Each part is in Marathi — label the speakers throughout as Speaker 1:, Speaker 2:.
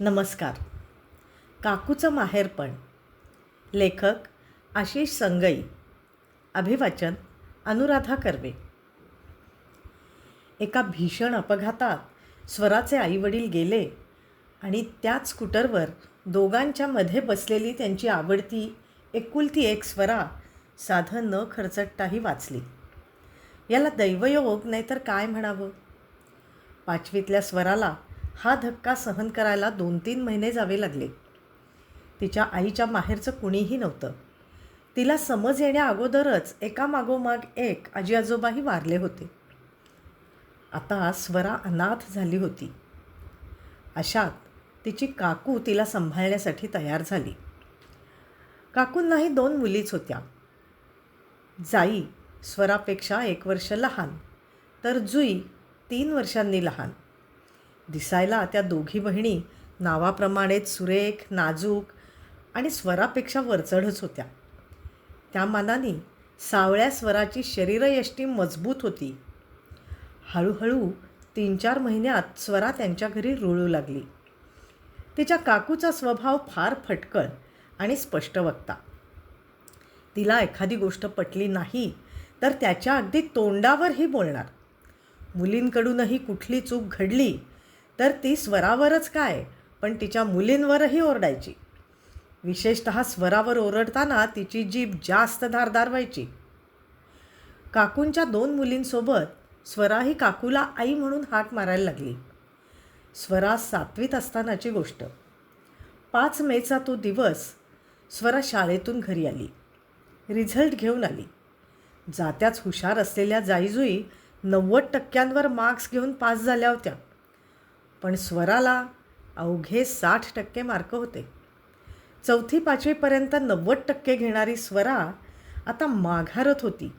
Speaker 1: नमस्कार. काकूचं माहेरपण लेखक आशिष संगई. अभिवाचन अनुराधा कर्वे. एका भीषण अपघातात स्वराचे आईवडील गेले आणि त्याच स्कूटरवर दोघांच्या मध्ये बसलेली त्यांची आवडती एकुलती एक स्वरा साधं न खर्चटताही वाचली. याला दैवयोग नाहीतर काय म्हणावं? पाचवीतल्या स्वराला हा धक्का सहन करायला दोन तीन महिने जावे लागले. तिच्या आईच्या माहेरचं कुणीही नव्हतं. तिला समज येण्या अगोदरच एका मागोमाग एक आजी आजोबाही वारले होते. आता स्वरा अनाथ झाली होती. अशात तिची काकू तिला सांभाळण्यासाठी तयार झाली. काकूंनाही दोन मुलीच होत्या. जाई स्वरापेक्षा एक वर्ष लहान तर जुई तीन वर्षांनी लहान. दिसायला त्या दोघी बहिणी नावाप्रमाणेच सुरेख नाजूक आणि स्वरापेक्षा वरचढच होत्या. त्या मानाने सावळ्या स्वराची शरीरयष्टी मजबूत होती. हळूहळू तीन चार महिन्यात स्वरा त्यांच्या घरी रुळू लागली. तिच्या काकूचा स्वभाव फार फटकळ आणि स्पष्ट वक्ता तिला एखादी गोष्ट पटली नाही तर त्याच्या अगदी तोंडावरही बोलणार. मुलींकडूनही कुठली चूक घडली तर ती स्वरावरच काय? पण तिच्या मुलींवरही ओरडायची. विशेषत स्वरावर ओरडताना तिची जीभ जास्त धारदार व्हायची. काकूंच्या दोन मुलींसोबत स्वरा ही काकूला आई म्हणून हाक मारायला लागली. स्वरा सातवीत असतानाची गोष्ट. पाच मेचा तो दिवस स्वरा शाळेतून घरी आली. रिझल्ट घेऊन आली. जात्याच हुशार असलेल्या जाईजुई नव्वद टक्क्यांवर मार्क्स घेऊन पास झाल्या होत्या. पण स्वराला अवघे साठ टक्के मार्क होते. चौथी पाचवीपर्यंत नव्वद टक्के घेणारी स्वरा आता माघारत होती.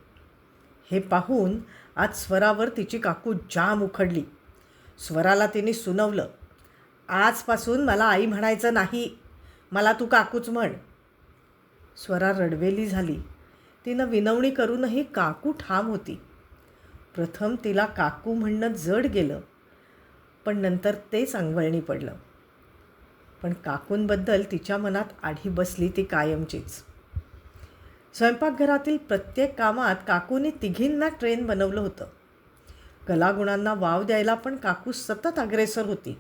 Speaker 1: हे पाहून आज स्वरावर तिची काकू जाम उखडली. स्वराला तिने सुनवलं आजपासून मला आई म्हणायचं नाही मला तू काकूच म्हण. स्वरा रडवेली झाली. तिनं विनवणी करूनही काकू ठाम होती. प्रथम तिला काकू म्हणणं जड गेलं. पण नंतर तेच अंगवळणी पडलं. पण काकूंबद्दल तिच्या मनात आढी बसली ती कायमचीच. स्वयंपाकघरातील प्रत्येक कामात काकूने तिघींना ट्रेन बनवलं होतं. कलागुणांना वाव द्यायला पण काकू सतत अग्रेसर होती.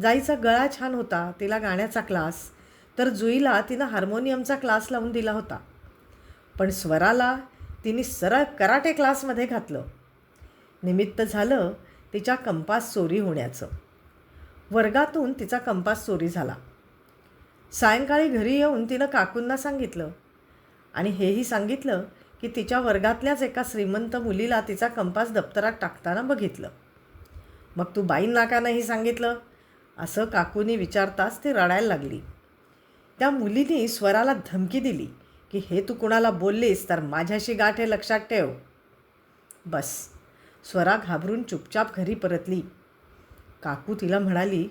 Speaker 1: जाईचा गळा छान होता तिला गाण्याचा क्लास तर जुईला तिनं हार्मोनियमचा क्लास लावून दिला होता. पण स्वराला तिने सरळ कराटे क्लासमध्ये घातलं. निमित्त झालं तिच्या कंपास चोरी होण्याचं. वर्गातून तिचा कंपास चोरी झाला. सायंकाळी घरी येऊन तिनं काकूंना सांगितलं आणि हेही सांगितलं की तिच्या वर्गातल्याच एका श्रीमंत मुलीला तिचा कंपास दप्तरात टाकताना बघितलं. मग तू बाईंना का नाही सांगितलं? असं काकूनी विचारताच ती रडायला लागली. त्या मुलीने स्वराला धमकी दिली की हे तू कुणाला बोललीस तर माझ्याशी गाठ हे लक्षात ठेव. बस. स्वरा घाबरून चुपचाप घरी परतली. काकू तिला म्हणाली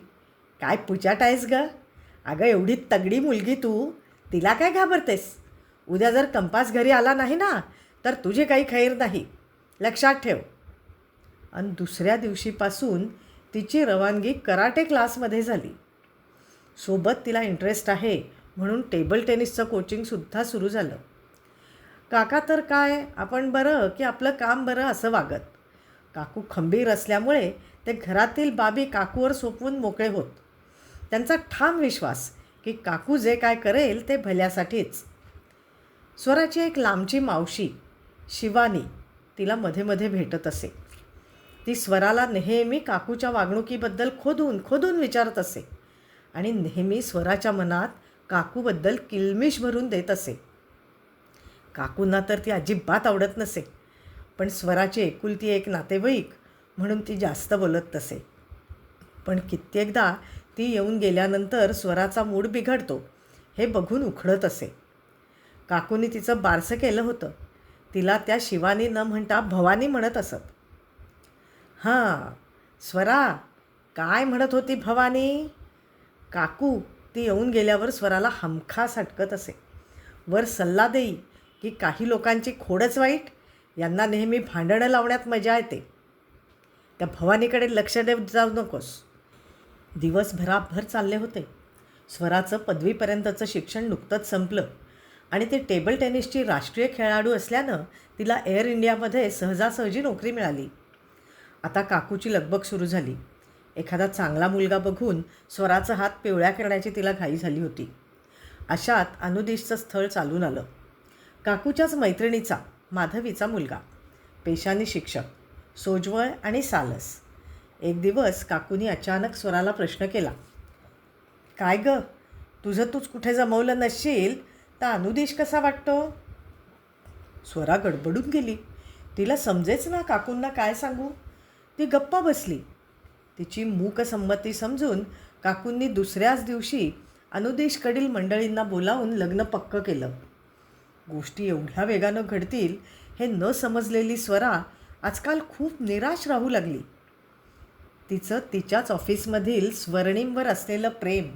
Speaker 1: काय पुचाट आहेस ग? अगं एवढी तगडी मुलगी तू. तिला काय घाबरतेस? उद्या जर कंपास घरी आला नाही ना तर तुझी काही खैर नाही. लक्षात ठेव. आणि दुसऱ्या दिवशीपासून तिची रवानगी कराटे क्लासमध्ये झाली. सोबत तिला इंटरेस्ट आहे म्हणून टेबल टेनिसचं कोचिंगसुद्धा सुरू झालं. काका तर काय आपण बरं की आपलं काम बरं असं वागत. काकू खंबीर असल्यामुळे ते घरातील बाबी काकूवर सोपवून मोकळे होत. त्यांचा ठाम विश्वास की काकू जे काय करेल ते भल्यासाठीच. स्वराची एक लांबची मावशी शिवानी तिला मध्ये मध्ये भेटत असे. ती स्वराला नेहमी काकूच्या वागणुकीबद्दल खोदून खोदून विचारत असे. आणि नेहमी स्वराच्या मनात काकूबद्दल किलमिश भरून देत असे. काकूंना तर ती अजिबात आवडत नसे. पण स्वराची एकुलती एक नातेवाईक म्हणून ती जास्त बोलत तसे. पण कित्येकदा ती येऊन गेल्यानंतर स्वराचा मूड बिघडतो हे बघून उखडत असे. काकूनी तिचं बारसं केलं होतं. तिला त्या शिवानी न म्हणता भवानी म्हणत असत. हां स्वरा काय म्हणत होती भवानी? काकू ती येऊन गेल्यावर स्वराला हमखास हटकत असे. वर सल्ला देई की काही लोकांची खोडच वाईट यांना नेहमी भांडणं लावण्यात मजा येते. त्या भवानीकडे लक्ष देत जाऊ नकोस. दिवस भराभर चालले होते. स्वराचं पदवीपर्यंतचं शिक्षण नुकतंच संपलं आणि ती टेबल टेनिसची राष्ट्रीय खेळाडू असल्यानं तिला एअर इंडियामध्ये सहजासहजी नोकरी मिळाली. आता काकूची लगबग सुरू झाली. एखादा चांगला मुलगा बघून स्वराचा हात पिवळ्या करण्याची तिला घाई झाली होती. अशात अनुदेशचं स्थळ चालून आलं. काकूच्याच मैत्रिणीचा माधवीचा मुलगा. पेशाने शिक्षक. सोजवळ आणि सालस. एक दिवस काकूनी अचानक स्वराला प्रश्न केला. काय ग? तुझं तूच कुठे जमवलं नसशील? तर अनुदेश कसा वाटतो? स्वरा गडबडून गेली. तिला समजेच ना काकूंना काय सांगू? ती गप्पा बसली. तिची मूक संमती समजून काकूंनी दुसऱ्याच दिवशी अनुदेशकडील मंडळींना बोलावून लग्न पक्क केलं. गोष्टी एवढ्या वेगानं घडतील हे न समजलेली स्वरा आजकाल खूप निराश राहू लागली. तिचं तिच्याच ऑफिसमधील स्वर्णिमवर असलेलं प्रेम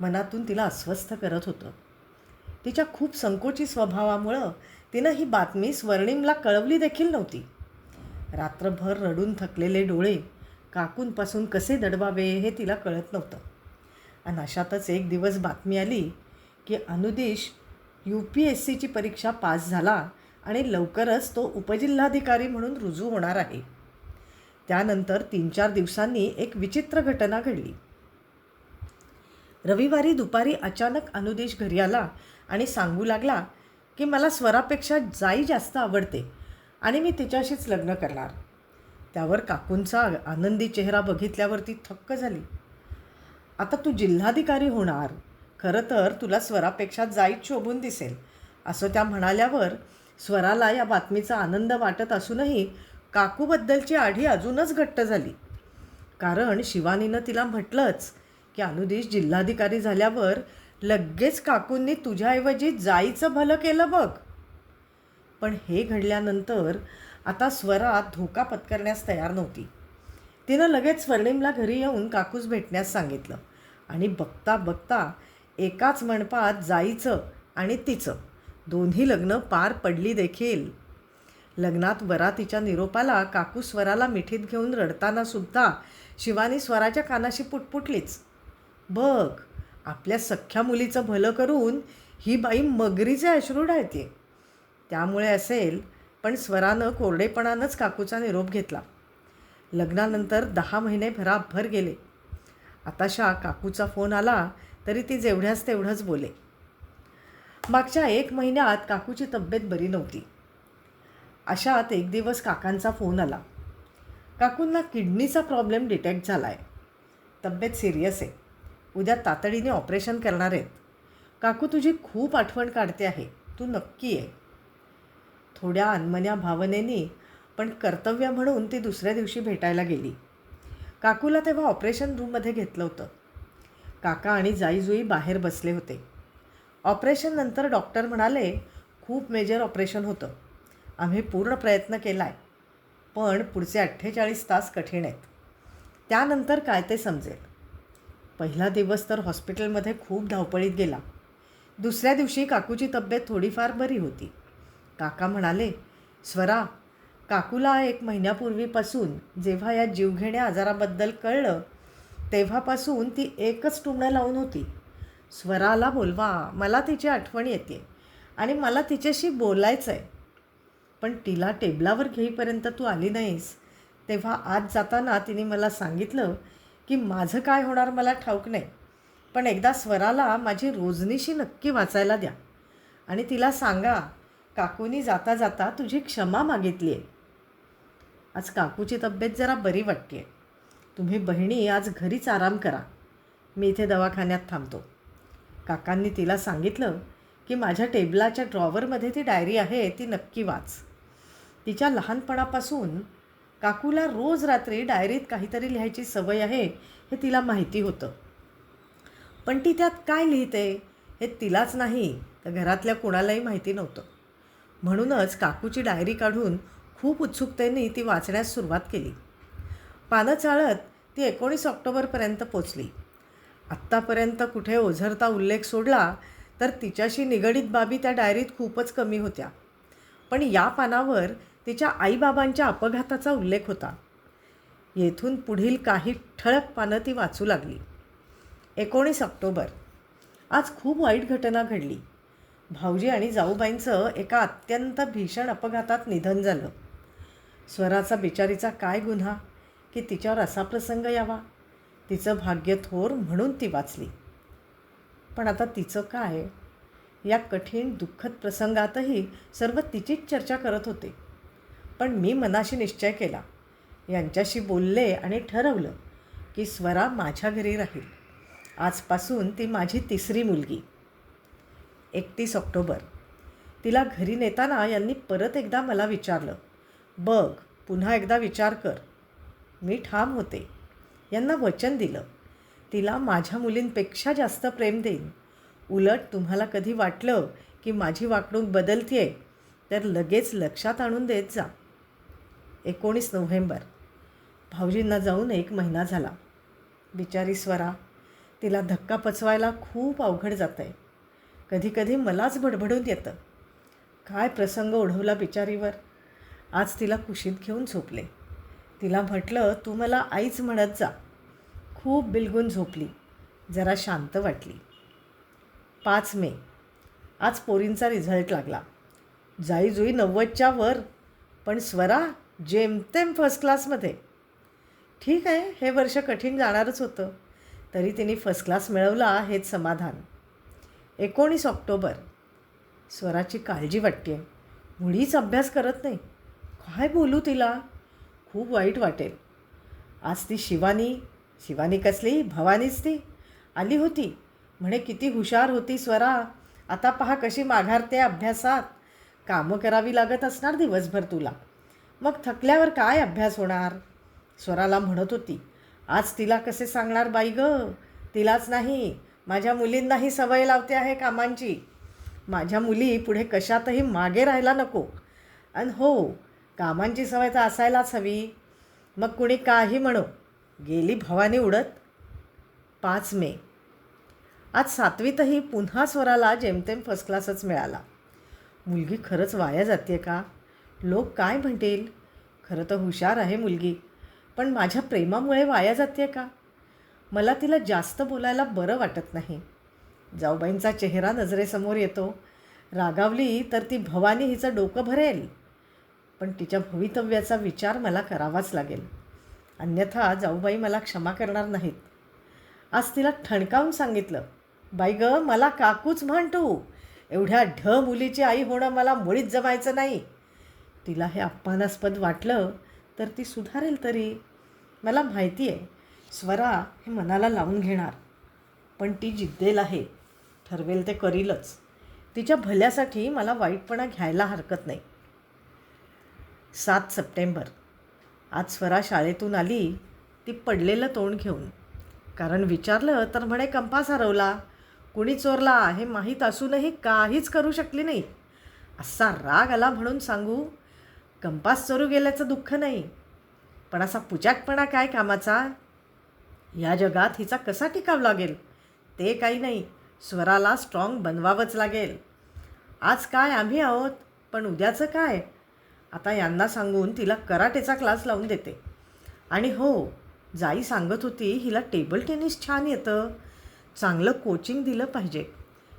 Speaker 1: मनातून तिला अस्वस्थ करत होतं. तिच्या खूप संकोची स्वभावामुळं तिनं ही बातमी स्वर्णिमला कळवली देखील नव्हती. रात्रभर रडून थकलेले डोळे काकूंपासून कसे दडवावे हे तिला कळत नव्हतं. आणि अशातच एक दिवस बातमी आली की अनुदेश यू पी एस सीची परीक्षा पास झाला आणि लवकरच तो उपजिल्हाधिकारी म्हणून रुजू होणार आहे. त्यानंतर तीन चार दिवसांनी एक विचित्र घटना घडली. रविवारी दुपारी अचानक अनुदेश घरी आला आणि सांगू लागला की मला स्वरापेक्षा जाई जास्त आवडते आणि मी तिच्याशीच लग्न करणार. त्यावर काकूंचा आनंदी चेहरा बघितल्यावर ती थक्क झाली. आता तू जिल्हाधिकारी होणार. खरं तर तुला स्वरापेक्षा जाईत शोभून दिसेल. असं त्या म्हणाल्यावर स्वराला या बातमीचा आनंद वाटत असूनही काकूबद्दलची आढी अजूनच घट्ट झाली. कारण शिवानीनं तिला म्हटलंच की अनुदिश जिल्हाधिकारी झाल्यावर लगेच काकूंनी तुझ्याऐवजी जाईचं भलं केलं बघ. पण हे घडल्यानंतर आता स्वरा धोका पत्करण्यास तयार नव्हती. तिनं लगेच स्वर्णिमला घरी येऊन काकूस भेटण्यास सांगितलं आणि बघता बघता एकाच मंडपात जाईचं आणि तिचं. दोन्ही लग्न पार पडली देखील. लग्नात वरातीच्या निरोपाला काकू स्वराला मिठीत घेऊन रडताना सुद्धा शिवानी स्वराच्या कानाशी पुटपुटलीच. बघ आपल्या सख्ख्या मुलीचं भलं करून ही बाई मगरीचे अश्रू ढाळते त्यामुळे असेल पण स्वरानं कोरडेपणानंच काकूचा निरोप घेतला. लग्नानंतर दहा महिने भराभर गेले. आताशा काकूचा फोन आला तरी ती जेवढ्याच तेवढंच बोले. मागच्या एक महिन्यात काकूची तब्येत बरी नव्हती. अशात एक दिवस काकांचा फोन आला. काकूंना किडनीचा प्रॉब्लेम डिटेक्ट झाला आहे तब्येत सिरियस आहे. उद्या तातडीने ऑपरेशन करणार आहेत. काकू तुझी खूप आठवण काढते आहे. तू नक्की आहे थोड्या अनमन्या भावनेनी पण कर्तव्य म्हणून ती दुसऱ्या दिवशी भेटायला गेली. काकूला तेव्हा ऑपरेशन रूममध्ये घेतलं होतं. काका आणि जाईजुई बाहेर बसले होते. ऑपरेशननंतर डॉक्टर म्हणाले खूप मेजर ऑपरेशन होतं. आम्ही पूर्ण प्रयत्न केला आहे पण पुढचे अठ्ठेचाळीस तास कठीण आहेत. त्यानंतर काय ते समजेल. पहिला दिवस तर हॉस्पिटलमध्ये खूप धावपळीत गेला. दुसऱ्या दिवशी काकूची तब्येत थोडीफार बरी होती. काका म्हणाले स्वरा काकूला एक महिन्यापूर्वीपासून जेव्हा या जीवघेण्या आजाराबद्दल कळलं तेव्हापासून ती एकच टुमणं लावून होती. स्वराला बोलवा मला तिची आठवण येते आणि मला तिच्याशी बोलायचं आहे पण तिला टेबलावर घेईपर्यंत तू आली नाहीस. तेव्हा आज जाताना तिने मला सांगितलं की माझं काय होणार मला ठाऊक नाही. पण एकदा स्वराला माझी रोजनीशी नक्की वाचायला द्या आणि तिला सांगा काकूनी जाता जाता तुझी क्षमा मागितली आहे आज काकूची तब्येत जरा बरी वाटते तुम्ही बहिणी आज घरीच आराम करा. मी इथे दवाखान्यात थांबतो. काकांनी तिला सांगितलं की माझ्या टेबलाच्या ड्रॉवरमध्ये ती डायरी आहे ती नक्की वाच. तिच्या लहानपणापासून काकूला रोज रात्री डायरीत काहीतरी लिहायची सवय आहे हे तिला माहिती होतं. पण ती त्यात काय लिहिते हे तिलाच नाही तर घरातल्या कोणालाही माहिती नव्हतं. म्हणूनच काकूची डायरी काढून खूप उत्सुकतेने ती वाचण्यास सुरुवात केली. पानं चाळत ती एकोणीस ऑक्टोबरपर्यंत पोचली. आत्तापर्यंत कुठे ओझरता उल्लेख सोडला तर तिच्याशी निगडीत बाबी त्या डायरीत खूपच कमी होत्या. पण या पानावर तिच्या आईबाबांच्या अपघाताचा उल्लेख होता. येथून पुढील काही ठळक पानं ती वाचू लागली. एकोणीस ऑक्टोबर. आज खूप वाईट घटना घडली. भाऊजी आणि जाऊबाईंचं एका अत्यंत भीषण अपघातात निधन झालं. स्वराचा बिचारीचा काय गुन्हा? की तिच्यावर असा प्रसंग यावा. तिचं भाग्य थोर म्हणून ती वाचली. पण आता तिचं काय? या कठीण दुःखद प्रसंगातही सर्व तिचीच चर्चा करत होते. पण मी मनाशी निश्चय केला. यांच्याशी बोलले आणि ठरवलं की स्वरा माझ्या घरी राहील. आजपासून ती माझी तिसरी मुलगी. एकतीस ऑक्टोबर. तिला घरी नेताना यांनी परत एकदा मला विचारलं. बघ पुन्हा एकदा विचार कर. मी ठाम होते. यांना वचन दिलं. तिला माझ्या मुलींपेक्षा जास्त प्रेम देईन. उलट तुम्हाला कधी वाटलं की माझी वागणूक आहे तर लगेच लक्षात आणून देत जा. एकोणीस नोव्हेंबर. भाऊजींना जाऊन एक महिना झाला. बिचारी स्वरा तिला धक्का पचवायला खूप अवघड जातं आहे कधीकधी मलाच बडबडून येतं. काय प्रसंग ओढवला बिचारीवर? आज तिला कुशीत घेऊन झोपले. तिला म्हटलं तू मला आईच म्हणत जा. खूप बिलगून झोपली. जरा शांत वाटली. पाच मे. आज पोरींचा रिझल्ट लागला. जाई जुई नव्वदच्या वर पण स्वरा जेमतेम फर्स्ट क्लासमध्ये ठीक आहे हे वर्ष कठीण जाणारच होतं. तरी तिने फर्स्ट क्लास मिळवला हेच समाधान. एकोणीस ऑक्टोबर. स्वराची काळजी वाटते मुळीच अभ्यास करत नाही. काय बोलू तिला? खूप वाईट वाटेल. आज ती शिवानी शिवानी कसली? भवानीच ती. आली होती. म्हणे किती हुशार होती स्वरा. आता पहा कशी माघारते अभ्यासात. कामं करावी लागत असणार दिवसभर तुला. मग थकल्यावर काय अभ्यास होणार? स्वराला म्हणत होती. आज तिला कसे सांगणार बाई ग? तिलाच नाही. माझ्या मुलींनाही सवय लावते आहे कामांची. माझ्या मुली पुढे कशातही मागे राहायला नको. आणि हो कामांची सवय तर असायलाच हवी. मग कुणी काही म्हणो गेली भवानी उडत. पाच मे. आज सातवीतही पुन्हा स्वराला जेमतेम फर्स्ट क्लासच मिळाला. मुलगी खरंच वाया जाते का? लोक काय म्हणतील? खरं तर हुशार आहे मुलगी पण माझ्या प्रेमामुळे वाया जाते का? मला तिला जास्त बोलायला बरं वाटत नाही. जाऊबाईंचा चेहरा नजरेसमोर येतो. रागावली तर ती भवानी हिचं डोकं भरेल. पण तिच्या भवितव्याचा विचार मला करावाच लागेल. अन्यथा जाऊबाई मला क्षमा करणार नाहीत. आज तिला ठणकावून सांगितलं बाई ग मला काकूच म्हण तू. एवढ्या ढ मुलीची आई होणं मला मुळीच जमायचं नाही. तिला हे अपमानास्पद वाटलं तर ती सुधारेल तरी. मला माहिती आहे स्वरा हे मनाला लावून घेणार पण ती जिद्देल आहे. ठरवेल ते करीलच. तिच्या भल्यासाठी मला वाईटपणा घ्यायला हरकत नाही. सात सप्टेंबर. आज स्वरा शाळेतून आली ती पडलेलं तोंड घेऊन. कारण विचारलं तर म्हणे कंपास हरवला. कुणी चोरला? हे माहीत असूनही काहीच करू शकली नाही. असा राग आला म्हणून सांगू कंपास चोरू गेल्याचं दुःख नाही. पण असा पुचाकपणा काय कामाचा? या जगात हिचा कसा टिकाव लागेल? ते काही नाही. स्वराला स्ट्रॉंग बनवावंच लागेल. आज काय आम्ही आहोत? पण उद्याचं काय? आता यांना सांगून तिला कराटेचा क्लास लावून देते. आणि हो जाई सांगत होती हिला टेबल टेनिस छान येतं. चांगलं कोचिंग दिलं पाहिजे.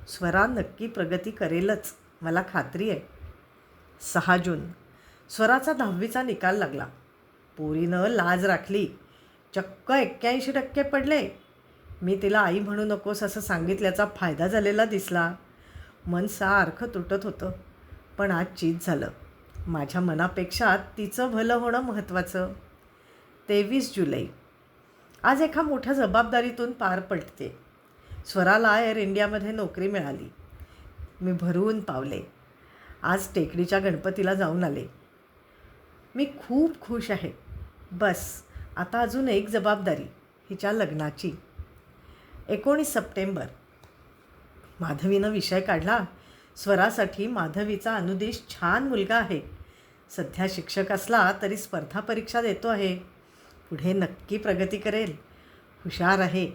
Speaker 1: स्वरा नक्की प्रगती करेलच मला खात्री आहे. सहा जून. स्वराचा दहावीचा निकाल लागला. पोरीनं लाज राखली. चक्क एक्क्याऐंशी टक्के पडले. मी तिला आई म्हणू नकोस असं सांगितल्याचा फायदा झालेला दिसला. मन सारखं तुटत होतं. पण आज चीज झालं. माझ्या मनापेक्षा तिचं भलं होणं महत्त्वाचं तेवीस जुलै. आज एका मोठ्या जबाबदारीतून पार पडते. स्वराला एअर इंडियामध्ये नोकरी मिळाली. मी भरवून पावले. आज टेकडीच्या गणपतीला जाऊन आले. मी खूप खुश आहे. बस आता अजून एक जबाबदारी हिच्या लग्नाची. एकोणीस सप्टेंबर. माधवीनं विषय काढला. स्वरासाठी माधवीचा अनुदेश छान मुलगा आहे. सध्या शिक्षक असला तरी स्पर्धा परीक्षा देतो आहे. पुढे नक्की प्रगती करेल. हुशार आहे.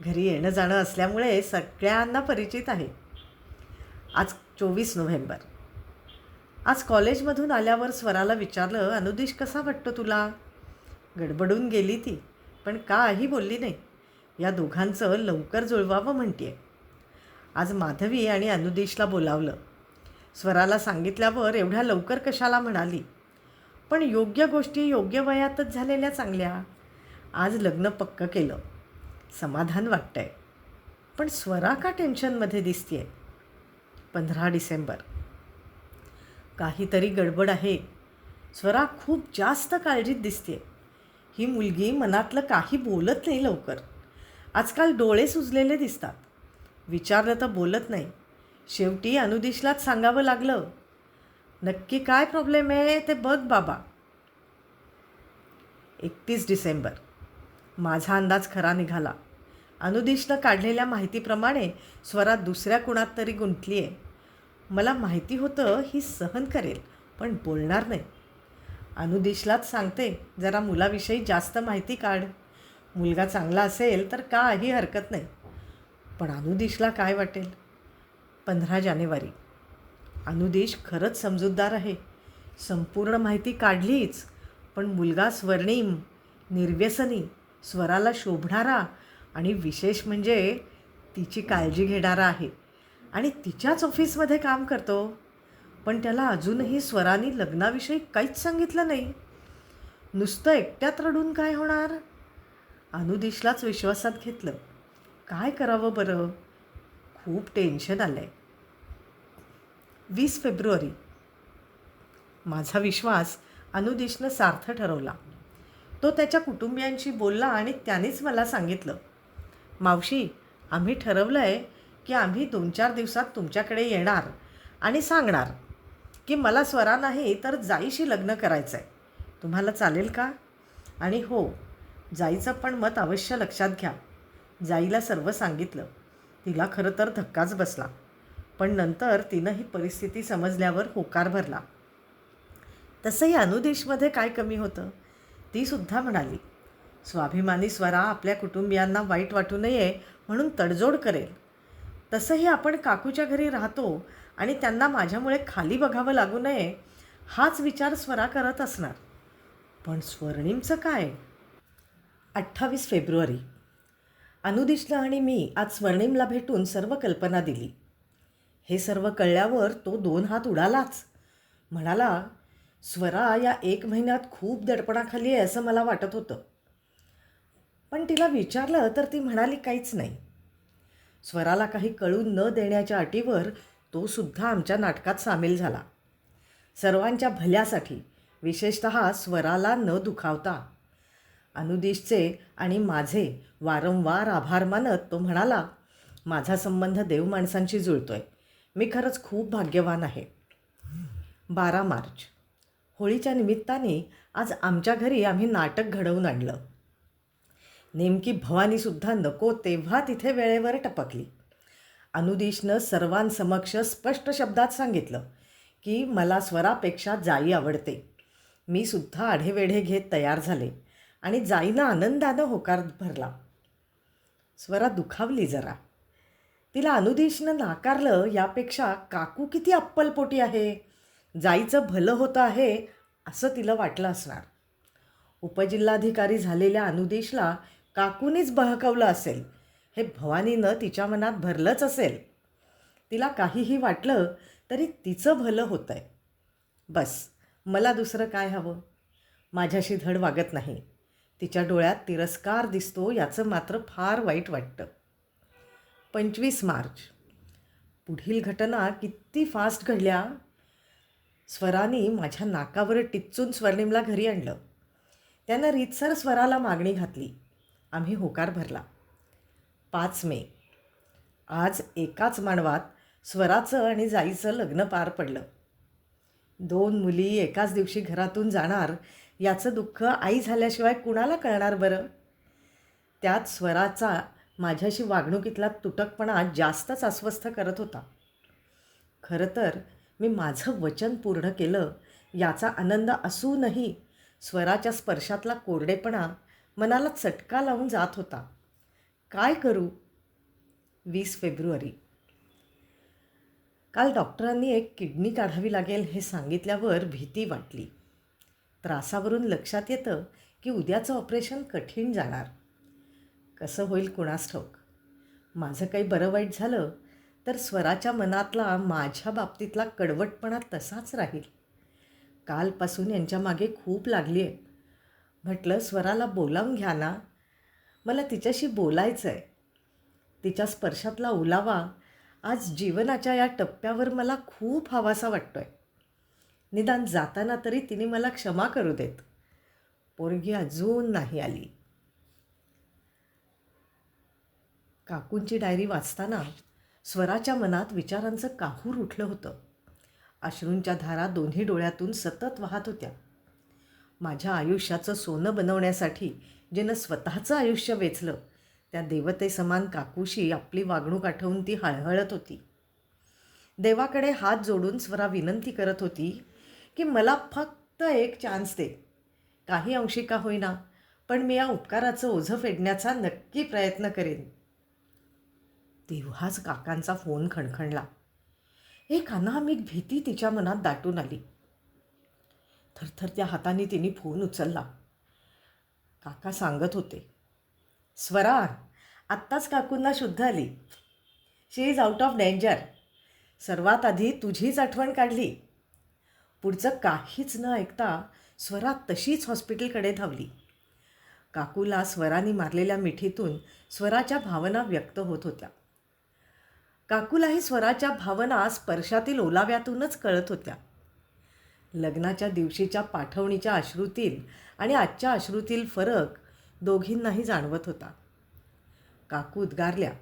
Speaker 1: घरी येणं जाणं असल्यामुळे सगळ्यांना परिचित आहे. आज चोवीस नोव्हेंबर. आज कॉलेजमधून आल्यावर स्वराला विचारलं अनुदेश कसा वाटतो तुला? गडबडून गेली ती पण काही बोलली नाही. या दोघांचं लवकर जुळवावं म्हणते आज माधवी आणि अनुदेशला बोलावलं स्वराला सांगितल्यावर एवढ्या लवकर कशाला म्हणाली? पण योग्य गोष्टी योग्य वयातच झालेल्या चांगल्या. आज लग्न पक्क केलं. समाधान वाटतंय. पण स्वरा का टेन्शनमध्ये दिसतीये? पंधरा डिसेंबर. काहीतरी गडबड आहे. स्वरा खूप जास्त काळजीत दिसते ही मुलगी मनातलं काही बोलत नाही लवकर. आजकाल डोळे सुजलेले दिसतात. विचारलं तर बोलत नाही. शेवटी अनुदिशलाच सांगावं लागलं. नक्की काय प्रॉब्लेम आहे ते बघ बाबा. एकतीस डिसेंबर. माझा अंदाज खरा निघाला. अनुदिशनं काढलेल्या माहितीप्रमाणे स्वरात दुसऱ्या कुणात तरी गुंतली आहे मला माहिती होतं ही सहन करेल पण बोलणार नाही. अनुदिशलाच सांगते जरा मुलाविषयी जास्त माहिती काढ. मुलगा चांगला असेल तर काही हरकत नाही. पण अनुदिशला काय वाटेल? पंधरा जानेवारी. अनुदेश खरंच समजूतदार आहे. संपूर्ण माहिती काढलीच पण मुलगा स्वर्णिम निर्व्यसनी स्वराला शोभणारा आणि विशेष म्हणजे तिची काळजी घेणारा आहे आणि तिच्याच ऑफिसमध्ये काम करतो. पण त्याला अजूनही स्वरानी लग्नाविषयी काहीच सांगितलं नाही. नुसतं एकट्यात रडून काय होणार? अनुदेशलाच विश्वासात घेतलं. काय करावं बरं? खूप टेन्शन आलं आहे वीस फेब्रुवारी. माझा विश्वास अनुदिशनं सार्थ ठरवला. तो त्याच्या कुटुंबियांशी बोलला आणि त्यानेच मला सांगितलं मावशी आम्ही ठरवलं आहे की आम्ही दोन चार दिवसात तुमच्याकडे येणार आणि सांगणार की मला स्वरा नाही तर जाईशी लग्न करायचं आहे तुम्हाला चालेल का? आणि हो जाईचं पण मत अवश्य लक्षात घ्या. जाईला सर्व सांगितलं. तिला खरं तर धक्काच बसला. पण नंतर तिनं ही परिस्थिती समजल्यावर होकार भरला. तसंही अनुदेशमध्ये काय कमी होतं? ती सुद्धा म्हणाली स्वाभिमानी स्वरा आपल्या कुटुंबियांना वाईट वाटू नये म्हणून तडजोड करेल. तसंही आपण काकूच्या घरी राहतो आणि त्यांना माझ्यामुळे खाली बघावं लागू नये हाच विचार स्वरा करत असणार. पण स्वर्णिमचं काय? अठ्ठावीस फेब्रुवारी. अनुदिशला आणि मी आज स्वर्णिमला भेटून सर्व कल्पना दिली. हे सर्व कळल्यावर तो दोन हात उडालाच. म्हणाला स्वरा या एक महिन्यात खूप दडपणाखाली आहे असं मला वाटत होतं. पण तिला विचारलं तर ती म्हणाली काहीच नाही. स्वराला काही कळून न देण्याच्या अटीवर तो सुद्धा आमच्या नाटकात सामील झाला. सर्वांच्या भल्यासाठी विशेषत स्वराला न दुखावता. अनुदिशचे आणि माझे वारंवार आभार मानत तो म्हणाला माझा संबंध देव माणसांशी आहे मी खरंच खूप भाग्यवान आहे. बारा मार्च. होळीच्या निमित्ताने आज आमच्या घरी आम्ही नाटक घडवून आणलं. नेमकी भवानीसुद्धा नको तेव्हा तिथे वेळेवर टपकली. अनुदिशनं सर्वांसमक्ष स्पष्ट शब्दात सांगितलं की मला स्वरापेक्षा जाई आवडते. मी सुद्धा आढेवेढे घेत तयार झाले आणि जाईनं आनंदानं होकार भरला. स्वरा दुखावली जरा. तिला अनुदेशनं नाकारलं यापेक्षा काकू किती अप्पलपोटी आहे? जाईचं भलं होतं आहे असं तिला वाटलं असणार. उपजिल्हाधिकारी झालेल्या अनुदेशला काकूनीच बहकवलं असेल. हे भवानीनं तिच्या मनात भरलंच असेल. तिला काहीही वाटलं तरी तिचं भलं होतं आहे बस मला दुसरं काय हवं? माझ्याशी धड वागत नाही. तिच्या डोळ्यात तिरस्कार दिसतो याचं मात्र फार वाईट वाटतं. पंचवीस मार्च. पुढील घटना किती फास्ट घडल्या? स्वरानी माझ्या नाकावर टिच्चून स्वर्णिमला घरी आणलं. त्यानं रीतसर स्वराला मागणी घातली. आम्ही होकार भरला. पाच मे. आज एकाच मांडवात स्वराचं आणि जाईचं लग्न पार पडलं. दोन मुली एकाच दिवशी घरातून जाणार याचं दुःख आई झाल्याशिवाय कुणाला कळणार बरं? त्यात स्वराचा माझ्याशी वागणुकीतला तुटकपणा जास्तच अस्वस्थ करत होता. खरं तर मी माझं वचन पूर्ण केलं याचा आनंद असूनही स्वराच्या स्पर्शातला कोरडेपणा मनाला चटका लावून जात होता. काय करू? वीस फेब्रुवारी. काल डॉक्टरांनी एक किडनी काढावी लागेल हे सांगितल्यावर भीती वाटली. त्रासावरून लक्षात येतं की उद्याचं ऑपरेशन कठीण जाणार. कसं होईल कुणास ठाऊक? माझं काही बरं वाईट झालं तर स्वराच्या मनातला माझ्या बाबतीतला कडवटपणा तसाच राहील. कालपासून यांच्या मागे खूप लागली आहे म्हटलं स्वराला बोलावून घ्या ना. मला तिच्याशी बोलायचं आहे तिच्या स्पर्शातला ओलावा आज जीवनाच्या या टप्प्यावर मला खूप हवासा वाटतो आहे निदान जाताना तरी तिने मला क्षमा करू देत. पोरगी अजून नाही आली. काकूंची डायरी वाचताना स्वराच्या मनात विचारांचं काहूर उठलं होतं. अश्रूंच्या धारा दोन्ही डोळ्यातून सतत वाहत होत्या. माझ्या आयुष्याचं सोनं बनवण्यासाठी जिनं स्वतःचं आयुष्य वेचलं त्या देवतेसमान काकूशी आपली वागणूक आठवून ती हळहळत होती. देवाकडे हात जोडून स्वरा विनंती करत होती की मला फक्त एक चान्स दे. काही अंशी का होईना पण मी या उपकाराचं ओझं फेडण्याचा नक्की प्रयत्न करेन. तेव्हाच काकांचा फोन खणखणला. एक अनामिक भीती तिच्या मनात दाटून आली. थरथर त्या हाताने तिने फोन उचलला. काका सांगत होते स्वरा आत्ताच काकूंना शुद्ध आली. She is out of danger सर्वात आधी तुझीच आठवण काढली. पुढचं काहीच न ऐकता स्वरा तशीच हॉस्पिटलकडे धावली. काकूला स्वराने मारलेल्या मिठीतून स्वराच्या भावना व्यक्त होत होत्या. काकूलाही स्वराच्या भावना स्पर्शातील ओलाव्यातूनच कळत होत्या. लग्नाच्या दिवशीच्या पाठवणीच्या अश्रूतील आणि आजच्या अश्रूतील फरक दोघींनाही जाणवत होता. काकू उद्गारल्या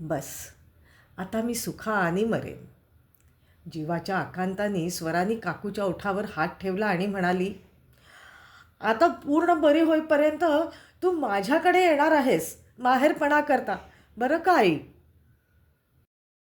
Speaker 1: बस आता मी सुखाने मरेन. जीवाच्या आकांताने स्वरानी काकूच्या ओठावर हात ठेवला आणि म्हणाली आता पूर्ण बरी होईपर्यंत तू माझ्याकडे येणार आहेस माहेरपणा करता बरं का आई?